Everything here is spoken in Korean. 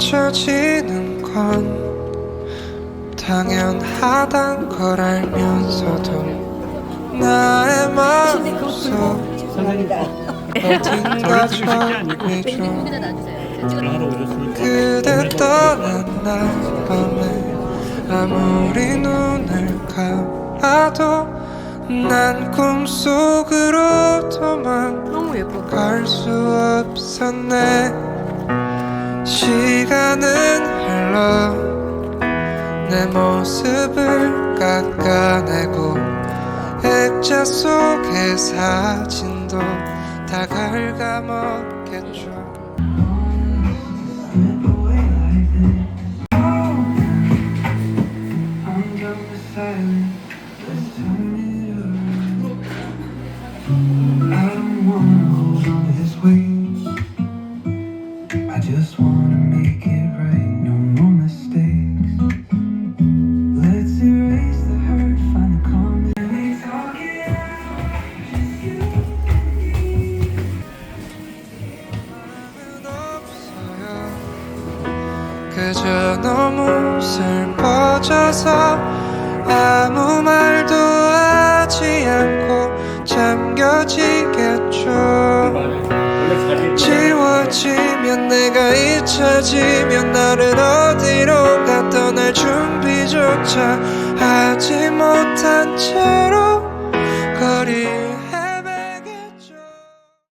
잊혀지는 건 당연하단 걸 알면서도 나의 마음속 어딘가 오셨으니까. 그대 떠난 날 밤에 아무리 눈을 감아도 난 꿈속으로 도망 너무 예뻐. 갈수 없었네 시간은 흘러 내 모습을 깎아내고 액자 속의 사진도 다 갉아먹겠죠. I don't wanna 그저 너무 슬퍼져서 아무 말도 하지 않고 잠겨지겠죠. 지워지면 내가 잊혀지면 나를 어디론가? 떠날 준비조차 하지 못한 채로